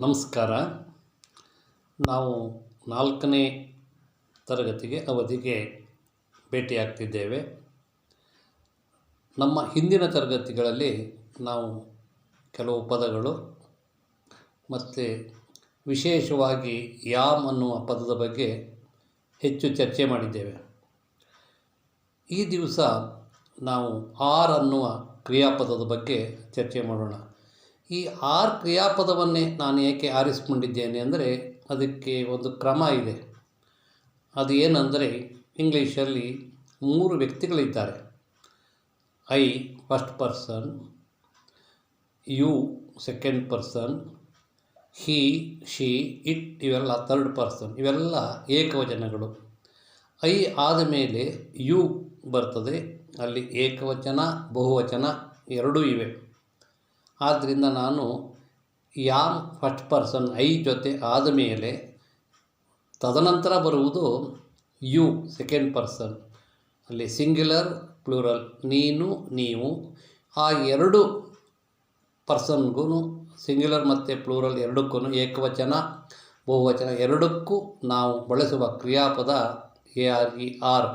ನಮಸ್ಕಾರ. ನಾವು ನಾಲ್ಕನೇ ತರಗತಿಗೆ ಅವಧಿಗೆ ಭೇಟಿಯಾಗ್ತಿದ್ದೇವೆ. ನಮ್ಮ ಹಿಂದಿನ ತರಗತಿಗಳಲ್ಲಿ ನಾವು ಕೆಲವು ಪದಗಳು ಮತ್ತು ವಿಶೇಷವಾಗಿ ಯಾಮ್ ಅನ್ನುವ ಪದದ ಬಗ್ಗೆ ಹೆಚ್ಚು ಚರ್ಚೆ ಮಾಡಿದ್ದೇವೆ. ಈ ದಿವಸ ನಾವು ಆರ್ ಅನ್ನುವ ಕ್ರಿಯಾಪದದ ಬಗ್ಗೆ ಚರ್ಚೆ ಮಾಡೋಣ. ಈ ಆರ್ ಕ್ರಿಯಾಪದವನ್ನೇ ನಾನು ಏಕೆ ಆರಿಸಿಕೊಂಡಿದ್ದೇನೆ ಅಂದರೆ ಅದಕ್ಕೆ ಒಂದು ಕ್ರಮ ಇದೆ. ಅದು ಏನಂದರೆ ಇಂಗ್ಲೀಷಲ್ಲಿ ಮೂರು ವ್ಯಕ್ತಿಗಳಿದ್ದಾರೆ. I first person, you second person, he, she, it ಇವೆಲ್ಲ ಥರ್ಡ್ ಪರ್ಸನ್, ಇವೆಲ್ಲ ಏಕವಚನಗಳು. ಐ ಆದ ಮೇಲೆ ಯು ಬರ್ತದೆ. ಅಲ್ಲಿ ಏಕವಚನ, ಬಹುವಚನ ಎರಡೂ ಇವೆ. ಆದ್ದರಿಂದ ನಾನು ಯಾಮ್ ಫಸ್ಟ್ ಪರ್ಸನ್, ಐ ಜೊತೆ ಆದ ಮೇಲೆ ತದನಂತರ ಬರುವುದು ಯು, ಸೆಕೆಂಡ್ ಪರ್ಸನ್. ಅಲ್ಲಿ ಸಿಂಗ್ಯುಲರ್, ಪ್ಲೂರಲ್, ನೀನು, ನೀವು, ಆ ಎರಡು ಪರ್ಸನ್ಗೂ ಸಿಂಗ್ಯುಲರ್ ಮತ್ತು ಪ್ಲೂರಲ್ ಎರಡಕ್ಕೂ ಏಕವಚನ, ಬಹುವಚನ ಎರಡಕ್ಕೂ ನಾವು ಬಳಸುವ ಕ್ರಿಯಾಪದ ಎ ಆರ್ ಇ ಆರ್.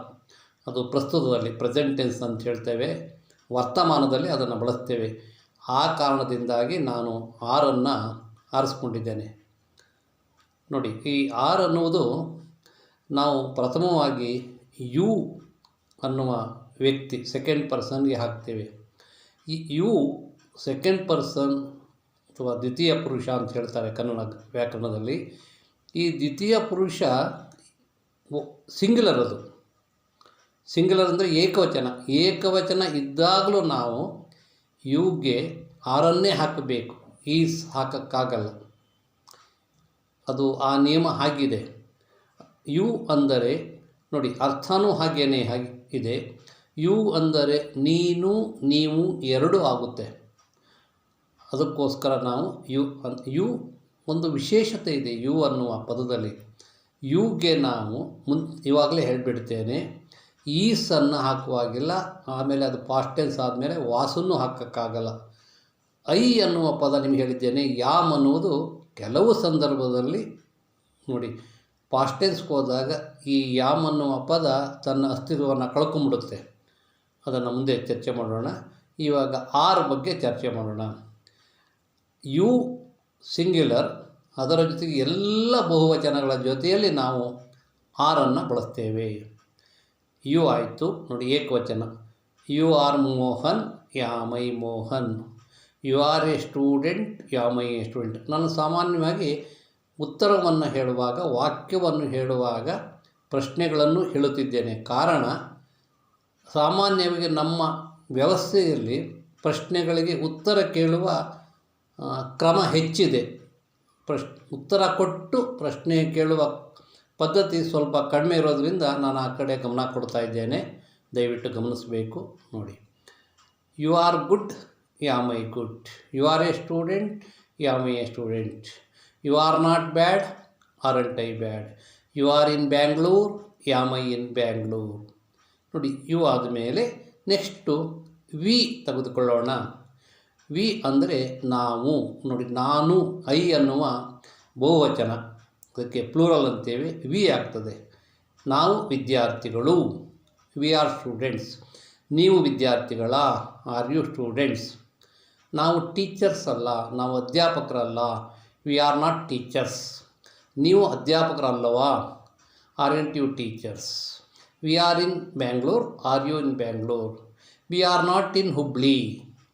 ಅದು ಪ್ರಸ್ತುತದಲ್ಲಿ ಪ್ರೆಸೆಂಟ್ ಟೆನ್ಸ್ ಅಂತ ಹೇಳ್ತೇವೆ. ವರ್ತಮಾನದಲ್ಲಿ ಅದನ್ನು ಬಳಸ್ತೇವೆ. ಆ ಕಾರಣದಿಂದಾಗಿ ನಾನು ಆರನ್ನು ಆರಿಸ್ಕೊಂಡಿದ್ದೇನೆ. ನೋಡಿ, ಈ ಆರ್ ಅನ್ನುವುದು ನಾವು ಪ್ರಥಮವಾಗಿ ಯು ಅನ್ನುವ ವ್ಯಕ್ತಿ ಸೆಕೆಂಡ್ ಪರ್ಸನ್ಗೆ ಹಾಕ್ತೇವೆ. ಈ ಯು ಸೆಕೆಂಡ್ ಪರ್ಸನ್ ಅಥವಾ ದ್ವಿತೀಯ ಪುರುಷ ಅಂತ ಹೇಳ್ತಾರೆ ಕನ್ನಡ ವ್ಯಾಕರಣದಲ್ಲಿ. ಈ ದ್ವಿತೀಯ ಪುರುಷ ಸಿಂಗ್ಯುಲರ್ ಅದು. ಸಿಂಗ್ಯುಲರ್ ಅಂದರೆ ಏಕವಚನ. ಏಕವಚನ ಇದ್ದಾಗಲೂ ನಾವು ಯುಗೆ ಆರನ್ನೇ ಹಾಕಬೇಕು. ಈಸ್ ಹಾಕೋಕ್ಕಾಗಲ್ಲ. ಅದು ಆ ನಿಯಮ ಹಾಗಿದೆ ಯು ಅಂದರೆ, ನೋಡಿ, ಅರ್ಥನೂ ಹಾಗೇನೆ ಹಾಗೆ ಇದೆ. ಯು ಅಂದರೆ ನೀನು, ನೀವು ಎರಡೂ ಆಗುತ್ತೆ. ಅದಕ್ಕೋಸ್ಕರ ನಾವು ಯು ಅನ್, ಯು ಒಂದು ವಿಶೇಷತೆ ಇದೆ. ಯು ಅನ್ನುವ ಪದದಲ್ಲಿ. ಯುಗೆ ನಾವು ಮುನ್, ಇವಾಗಲೇ ಹೇಳಿಬಿಡ್ತೇನೆ. ಈಸನ್ನು ಹಾಕುವಾಗಿಲ್ಲ, ಆಮೇಲೆ ಅದು ಪಾಸ್ಟೆನ್ಸ್ ಆದಮೇಲೆ ವಾಸನ್ನು ಹಾಕೋಕ್ಕಾಗಲ್ಲ. ಐ ಅನ್ನುವ ಪದ ನಿಮಗೆ ಹೇಳಿದ್ದೇನೆ, ಯಾಮ್ ಅನ್ನುವುದು ಕೆಲವು ಸಂದರ್ಭದಲ್ಲಿ ನೋಡಿ ಪಾಸ್ಟೆನ್ಸ್ಗೆ ಹೋದಾಗ ಈ ಯಾಮ್ ಅನ್ನುವ ಪದ ತನ್ನ ಅಸ್ತಿತ್ವವನ್ನು ಕಳ್ಕೊಂಬಿಡುತ್ತೆ. ಅದನ್ನು ಮುಂದೆ ಚರ್ಚೆ ಮಾಡೋಣ. ಇವಾಗ ಆರ್ ಬಗ್ಗೆ ಚರ್ಚೆ ಮಾಡೋಣ. ಯು ಸಿಂಗ್ಯುಲರ್, ಅದರ ಜೊತೆಗೆ ಎಲ್ಲ ಬಹುವಚನಗಳ ಜೊತೆಯಲ್ಲಿ ನಾವು ಆರನ್ನು ಬಳಸ್ತೇವೆ. ಯು ಆಯಿತು. ನೋಡಿ, ಏಕವಚನ. You are Mohan am I Mohan. You are a student am I a student. ನಾನು ಸಾಮಾನ್ಯವಾಗಿ ಉತ್ತರವನ್ನು ಹೇಳುವಾಗ, ವಾಕ್ಯವನ್ನು ಹೇಳುವಾಗ ಪ್ರಶ್ನೆಗಳನ್ನು ಹೇಳುತ್ತಿದ್ದೇನೆ. ಕಾರಣ, ಸಾಮಾನ್ಯವಾಗಿ ನಮ್ಮ ವ್ಯವಸ್ಥೆಯಲ್ಲಿ ಪ್ರಶ್ನೆಗಳಿಗೆ ಉತ್ತರ ಕೇಳುವ ಕ್ರಮ ಹೆಚ್ಚಿದೆ. ಪ್ರಶ್, ಉತ್ತರ ಕೊಟ್ಟು ಪ್ರಶ್ನೆ ಕೇಳುವ ಪದ್ಧತಿ ಸ್ವಲ್ಪ ಕಡಿಮೆ ಇರೋದರಿಂದ ನಾನು ಆ ಕಡೆ ಗಮನ ಕೊಡ್ತಾ ಇದ್ದೇನೆ. ದಯವಿಟ್ಟು ಗಮನಿಸಬೇಕು ನೋಡಿ. You are good am I good you are a student am a student you are not bad aren't I bad you are in Bangalore am I in Bangalore ನೋಡಿ ಯು ಆದಮೇಲೆ ನೆಕ್ಸ್ಟು ವಿ ತೆಗೆದುಕೊಳ್ಳೋಣ. V ಅಂದರೆ ನಾವು. ನೋಡಿ, ನಾನು I ಅನ್ನುವ ಬಹುವಚನ. ಅದಕ್ಕೆ ಪ್ಲೂರಲ್ ಅಂತೇವೆ ವಿ ಆಗ್ತದೆ. ನಾವು ವಿದ್ಯಾರ್ಥಿಗಳು ವಿ ಆರ್ ಸ್ಟೂಡೆಂಟ್ಸ್ ನೀವು ವಿದ್ಯಾರ್ಥಿಗಳ ಆರ್ ಯು ಸ್ಟೂಡೆಂಟ್ಸ್ ನಾವು ಟೀಚರ್ಸ್ ಅಲ್ಲ, ನಾವು ಅಧ್ಯಾಪಕರಲ್ಲ ವಿ ಆರ್ ನಾಟ್ ಟೀಚರ್ಸ್ ನೀವು ಅಧ್ಯಾಪಕರಲ್ಲವಾ? Aren't you teachers we are in Bangalore are you in Bangalore we are not in Hubballi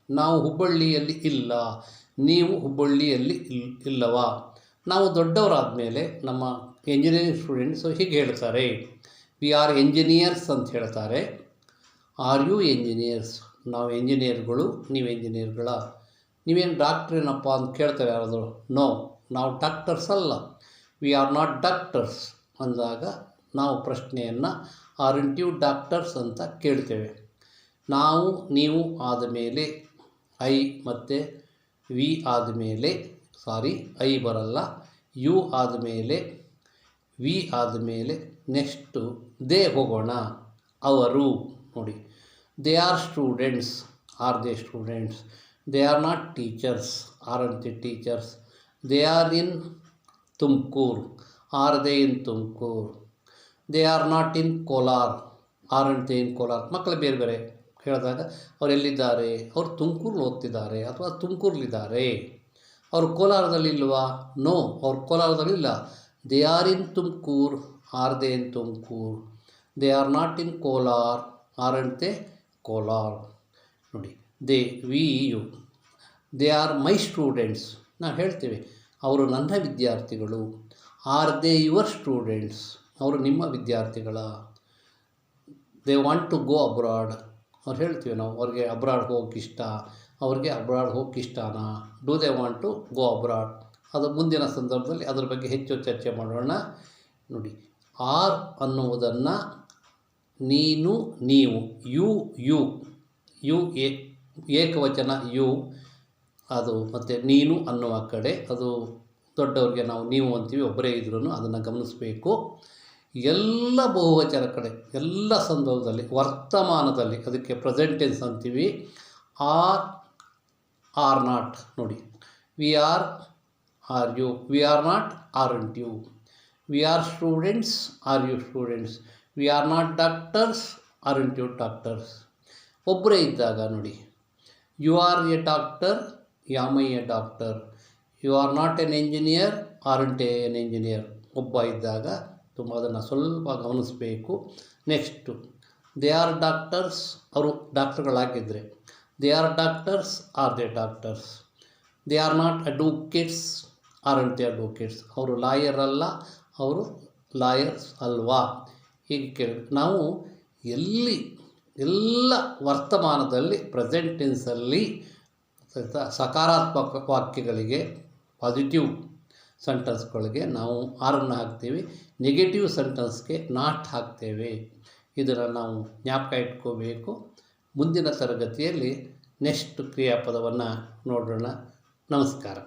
ನಾವು ಹುಬ್ಬಳ್ಳಿಯಲ್ಲಿ ಇಲ್ಲ, ನೀವು ಹುಬ್ಬಳ್ಳಿಯಲ್ಲಿ ಇಲ್, ಇಲ್ಲವಾ? ನಾವು ದೊಡ್ಡವರಾದ ಮೇಲೆ ನಮ್ಮ ಎಂಜಿನಿಯರಿಂಗ್ ಸ್ಟೂಡೆಂಟ್ಸು ಹೀಗೆ ಹೇಳ್ತಾರೆ ವಿ ಆರ್ ಎಂಜಿನಿಯರ್ಸ್ ಅಂತ ಹೇಳ್ತಾರೆ. ಆರ್ ಯು ಎಂಜಿನಿಯರ್ಸ್ ನಾವು ಎಂಜಿನಿಯರ್ಗಳು ನೀವು ಎಂಜಿನಿಯರ್ಗಳ ನೀವೇನು ಡಾಕ್ಟ್ರೇನಪ್ಪ ಅಂತ ಕೇಳ್ತಾರೆ ಯಾರಾದರೂ. ನೋ ನಾವು ಡಾಕ್ಟರ್ಸ್ ಅಲ್ಲ. ವಿ ಆರ್ ನಾಟ್ ಡಾಕ್ಟರ್ಸ್ ಅಂದಾಗ ನಾವು ಪ್ರಶ್ನೆಯನ್ನು ಆರ್ ಇನ್ ಟ್ಯೂ ಡಾಕ್ಟರ್ಸ್ ಅಂತ ಕೇಳ್ತೇವೆ. ನಾವು, ನೀವು ಆದ ಮೇಲೆ ಐ ಮತ್ತು ವಿ ಆದಮೇಲೆ ಸಾರಿ, ಐ ಬರಲ್ಲ. ಯು ಆದಮೇಲೆ, ವಿ ಆದಮೇಲೆ ನೆಕ್ಸ್ಟು ದೇ ಹೋಗೋಣ. ಅವರು ನೋಡಿ, they are students, are they students. They are not teachers, aren't teachers. They are in Tumakuru, are they in Tumakuru. They are not in Kolar, aren't they in Kolar. ಮಕ್ಕಳು ಬೇರೆ ಬೇರೆ ಹೇಳಿದಾಗ ಅವರೆಲ್ಲಿದ್ದಾರೆ ಅವ್ರು ತುಮಕೂರಲ್ಲಿ ಓದ್ತಿದ್ದಾರೆ ಅಥವಾ ತುಮಕೂರಲ್ಲಿದ್ದಾರೆ ಅವರು ಕೋಲಾರದಲ್ಲಿ ಇಲ್ವಾ ನೋ ಅವ್ರು ಕೋಲಾರದಲ್ಲಿಲ್ಲ. They are in Tumakuru are they in Tumakuru? They are not in Kolar aren't Kolar? ನೋಡಿ they we you they are my students ನಾವು ಹೇಳ್ತೇವೆ, ಅವರು ನನ್ನ ವಿದ್ಯಾರ್ಥಿಗಳು. ಆರ್ ದೇ ಯುವರ್ ಸ್ಟೂಡೆಂಟ್ಸ್ ಅವರು ನಿಮ್ಮ ವಿದ್ಯಾರ್ಥಿಗಳ. They want to go abroad ಅವ್ರು ಹೇಳ್ತೀವಿ ನಾವು, ಅವ್ರಿಗೆ ಅಬ್ರಾಡ್ ಹೋಗಕ್ಕೆ ಇಷ್ಟ. ಅವ್ರಿಗೆ ಅಬ್ರಾಡ್ ಹೋಗಕ್ಕೆ ಇಷ್ಟನಾ do they want to go abroad ಅದು ಮುಂದಿನ ಸಂದರ್ಭದಲ್ಲಿ ಅದ್ರ ಬಗ್ಗೆ ಹೆಚ್ಚು ಚರ್ಚೆ ಮಾಡೋಣ. ನೋಡಿ, ಆರ್ ಅನ್ನುವುದನ್ನು ನೀನು, ನೀವು, ಯು ಯು. ಯು ಏಕವಚನ ಯು. ಅದು ಮತ್ತು ನೀನು ಅನ್ನುವ ಕಡೆ. ಅದು ದೊಡ್ಡವ್ರಿಗೆ ನಾವು ನೀವು ಅಂತೀವಿ, ಒಬ್ಬರೇ ಇದ್ರೂ ಅದನ್ನು ಗಮನಿಸಬೇಕು. ಎಲ್ಲ ಬಹುವಚನ ಕಡೆ, ಎಲ್ಲ ಸಂದರ್ಭದಲ್ಲಿ, ವರ್ತಮಾನದಲ್ಲಿ, ಅದಕ್ಕೆ ಪ್ರೆಸೆಂಟೆನ್ಸ್ ಅಂತೀವಿ. ಆರ್ ಆರ್ ನಾಟ್ ನೋಡಿ. We are are you we are not aren't you we are students are you students we are not doctors aren't you doctors ಒಬ್ಬರೇ ಇದ್ದಾಗ ನೋಡಿ. You are a doctor am I a doctor you are not an engineer aren't an engineer ಒಬ್ಬ ಇದ್ದಾಗ ತುಂಬ ಅದನ್ನು ಸ್ವಲ್ಪ ಗಮನಿಸಬೇಕು. Next they are doctors ಅವರು ಡಾಕ್ಟರ್ಗಳಾಗಿದ್ದರೆ they are doctors are they doctors They are not advocates, are they advocates? ಅವರು lawyer ಅಲ್ಲ ಅವರು ಲಾಯರ್ಸ್ ಅಲ್ವಾ? ಹೀಗೆ ಕೇಳಿ. ನಾವು ಎಲ್ಲಿ ಎಲ್ಲ ವರ್ತಮಾನದಲ್ಲಿ ಪ್ರೆಸೆಂಟ್ ಟೆನ್ಸಲ್ಲಿ ಸಕಾರಾತ್ಮಕ ವಾಕ್ಯಗಳಿಗೆ ಪಾಸಿಟಿವ್ ಸೆಂಟೆನ್ಸ್ಗಳಿಗೆ ನಾವು ಆರನ್ನು ಹಾಕ್ತೀವಿ. ನೆಗೆಟಿವ್ ಸೆಂಟೆನ್ಸ್ಗೆ ನಾಟ್ ಹಾಕ್ತೇವೆ. ಇದನ್ನು ನಾವು ಜ್ಞಾಪಕ ಇಟ್ಕೋಬೇಕು. ಮುಂದಿನ ತರಗತಿಯಲ್ಲಿ ನೆಕ್ಸ್ಟ್ ಕ್ರಿಯಾಪದವನ್ನು ನೋಡೋಣ ನಮಸ್ಕಾರ.